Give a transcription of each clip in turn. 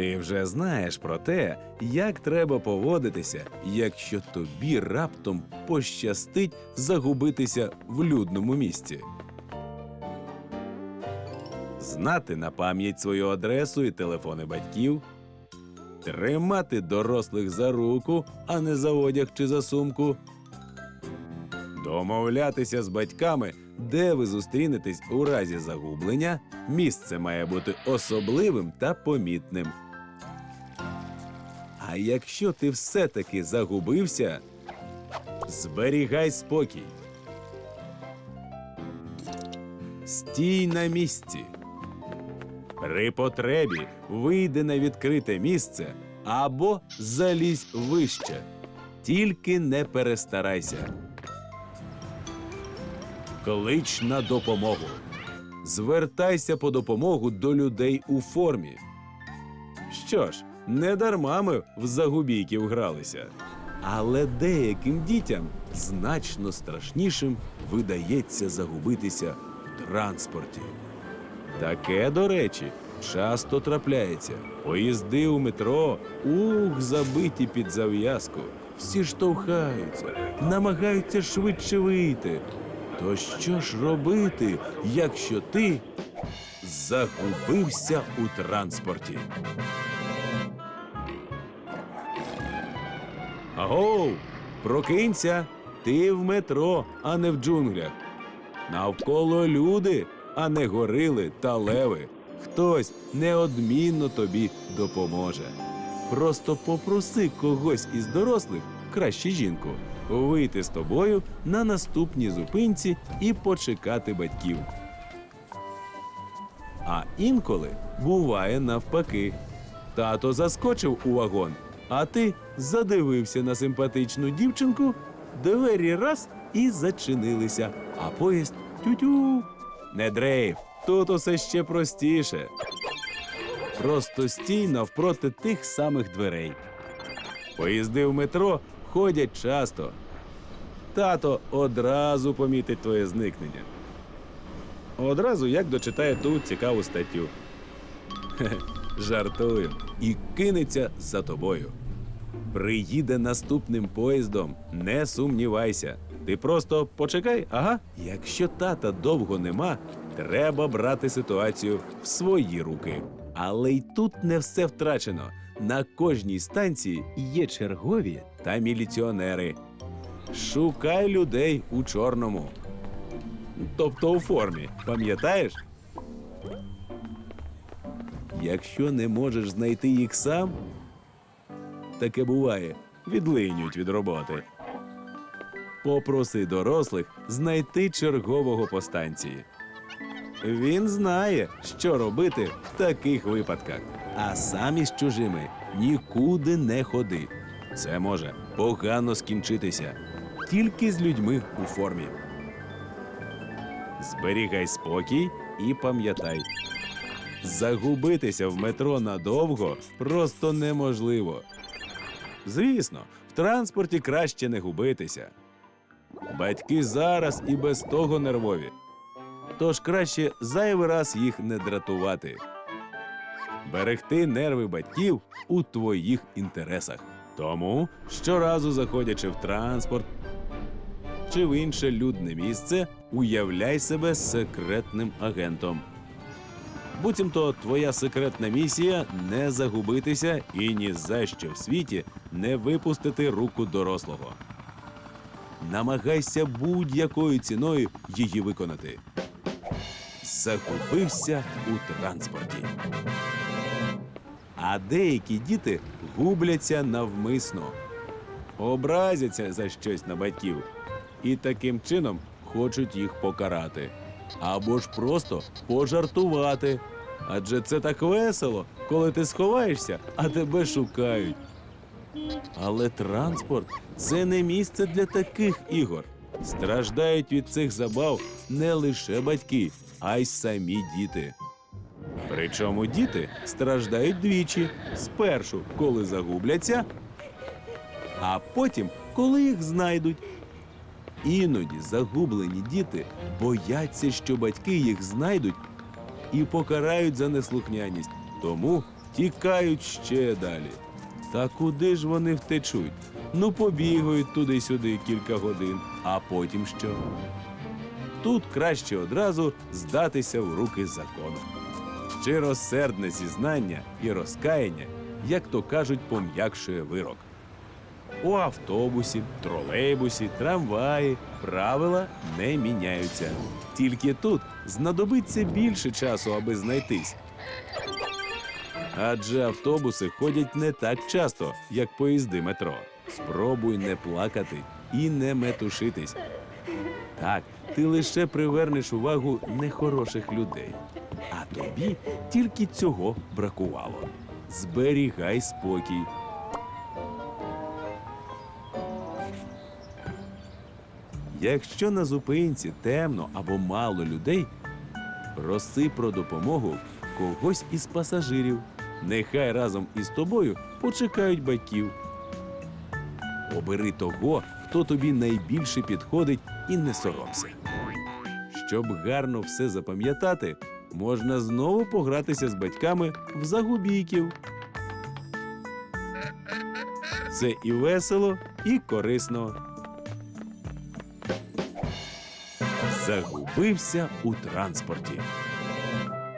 Ти вже знаєш про те, як треба поводитися, якщо тобі раптом пощастить загубитися в людному місці. Знати на пам'ять свою адресу і телефони батьків, тримати дорослих за руку, а не за одяг чи за сумку, домовлятися з батьками, де ви зустрінетесь у разі загублення, місце має бути особливим та помітним. А якщо ти все-таки загубився, зберігай спокій. Стій на місці. При потребі вийди на відкрите місце або залізь вище. Тільки не перестарайся. Клич на допомогу. Звертайся по допомогу до людей у формі. Що ж, не дарма ми в загубійків гралися. Але деяким дітям значно страшнішим видається загубитися в транспорті. Таке, до речі, часто трапляється. Поїзди у метро, ух, забиті під зав'язку. Всі штовхаються, намагаються швидше вийти. То що ж робити, якщо ти загубився у транспорті? Агоу, прокинься, ти в метро, а не в джунглях. Навколо люди, а не горили та леви. Хтось неодмінно тобі допоможе. Просто попроси когось із дорослих, краще жінку, вийти з тобою на наступній зупинці і почекати батьків. А інколи буває навпаки. Тато заскочив у вагон, а ти задивився на симпатичну дівчинку, двері раз і зачинилися, а поїзд тю-тю. Не дрейф, тут усе ще простіше. Просто стій навпроти тих самих дверей. Поїзди в метро ходять часто. Тато одразу помітить твоє зникнення. Одразу як дочитає ту цікаву статтю. Жартую. І кинеться за тобою. Приїде наступним поїздом, не сумнівайся. Ти просто почекай, ага. Якщо тата довго нема, треба брати ситуацію в свої руки. Але й тут не все втрачено. На кожній станції є чергові та міліціонери. Шукай людей у чорному. Тобто у формі, пам'ятаєш? Якщо не можеш знайти їх сам, таке буває, відлинюють від роботи. Попроси дорослих знайти чергового по станції. Він знає, що робити в таких випадках. А сам із чужими нікуди не ходи. Це може погано скінчитися тільки з людьми у формі. Зберігай спокій і пам'ятай, загубитися в метро надовго просто неможливо. Звісно, в транспорті краще не губитися. Батьки зараз і без того нервові. Тож краще зайвий раз їх не дратувати. Берегти нерви батьків у твоїх інтересах. Тому щоразу заходячи в транспорт чи в інше людне місце, уявляй себе секретним агентом. Буцімто твоя секретна місія не загубитися і ні за що в світі не випустити руку дорослого. Намагайся будь-якою ціною її виконати. Загубився у транспорті. А деякі діти губляться навмисно, образяться за щось на батьків і таким чином хочуть їх покарати. Або ж просто пожартувати. Адже це так весело, коли ти сховаєшся, а тебе шукають. Але транспорт це не місце для таких ігор. Страждають від цих забав не лише батьки, а й самі діти. Причому діти страждають двічі: спершу, коли загубляться, а потім, коли їх знайдуть. Іноді загублені діти бояться, що батьки їх знайдуть і покарають за неслухняність. Тому тікають ще далі. Та куди ж вони втечуть? Ну, побігають туди-сюди кілька годин, а потім що? Тут краще одразу здатися в руки закону. Щиросердне зізнання і розкаяння, як то кажуть, пом'якшує вирок. У автобусі, тролейбусі, трамваї правила не міняються. Тільки тут знадобиться більше часу, аби знайтись. Адже автобуси ходять не так часто, як поїзди метро. Спробуй не плакати і не метушитись. Так, ти лише привернеш увагу нехороших людей. А тобі тільки цього бракувало. Зберігай спокій. Якщо на зупинці темно або мало людей, проси про допомогу когось із пасажирів. Нехай разом із тобою почекають батьків. Обери того, хто тобі найбільше підходить, і не соромся. Щоб гарно все запам'ятати, можна знову погратися з батьками в загубійків. Це і весело, і корисно. Загубився у транспорті.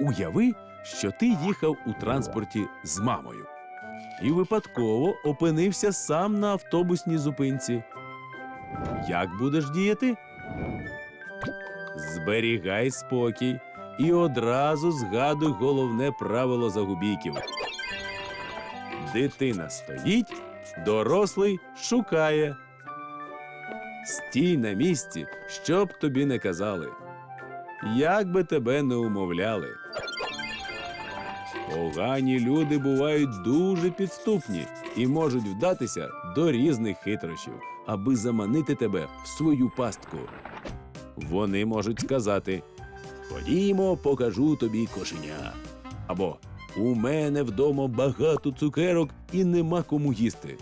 Уяви, що ти їхав у транспорті з мамою і випадково опинився сам на автобусній зупинці. Як будеш діяти? Зберігай спокій і одразу згадуй головне правило загубійків. Дитина стоїть, дорослий шукає. Стій на місці, щоб тобі не казали. Як би тебе не умовляли. Погані люди бувають дуже підступні і можуть вдатися до різних хитрощів, аби заманити тебе в свою пастку. Вони можуть сказати: Ходімо, покажу тобі кошеня. Або У мене вдома багато цукерок і нема кому їсти.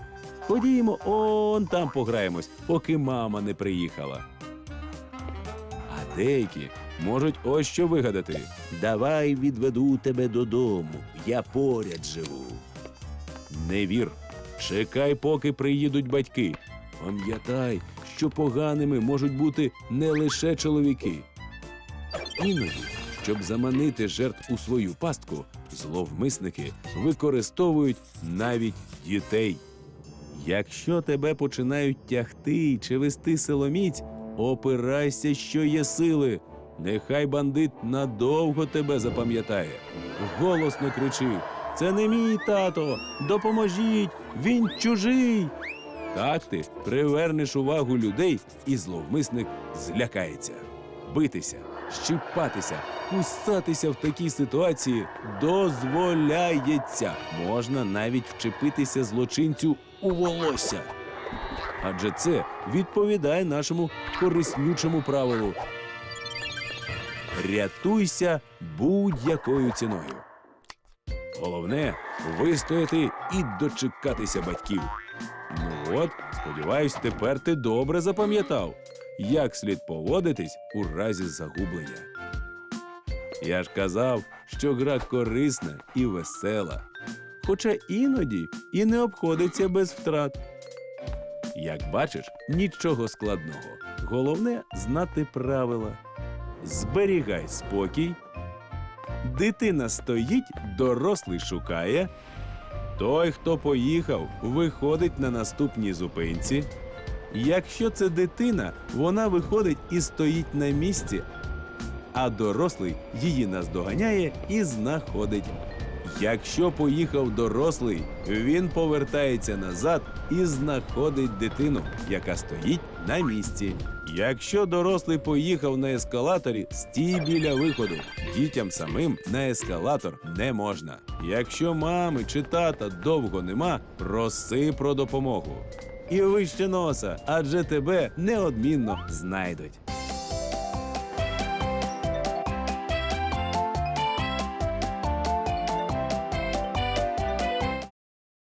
Ходімо, он там пограємось, поки мама не приїхала. А деякі можуть ось що вигадати: Давай відведу тебе додому, я поряд живу. Не вір, чекай, поки приїдуть батьки. Пам'ятай, що поганими можуть бути не лише чоловіки. Іноді, щоб заманити жертв у свою пастку, зловмисники використовують навіть дітей. Якщо тебе починають тягти чи вести силоміць, опирайся, що є сили. Нехай бандит надовго тебе запам'ятає. Голосно кричи: Це не мій тато! Допоможіть! Він чужий! Так ти привернеш увагу людей, і зловмисник злякається. Битися, щипатися, кусатися в такій ситуації дозволяється. Можна навіть вчепитися злочинцю у волосся. Адже це відповідає нашому кориснючому правилу. Рятуйся будь-якою ціною. Головне вистояти і дочекатися батьків. Ну от, сподіваюсь, тепер ти добре запам'ятав, як слід поводитись у разі загублення. Я ж казав, що гра корисна і весела, хоча іноді і не обходиться без втрат. Як бачиш, нічого складного. Головне знати правила. Зберігай спокій. Дитина стоїть, дорослий шукає. Той, хто поїхав, виходить на наступній зупинці. Якщо це дитина, вона виходить і стоїть на місці, а дорослий її наздоганяє і знаходить. Якщо поїхав дорослий, він повертається назад і знаходить дитину, яка стоїть на місці. Якщо дорослий поїхав на ескалаторі, стій біля виходу. Дітям самим на ескалатор не можна. Якщо мами чи тата довго нема, проси про допомогу. І вище носа, адже тебе неодмінно знайдуть.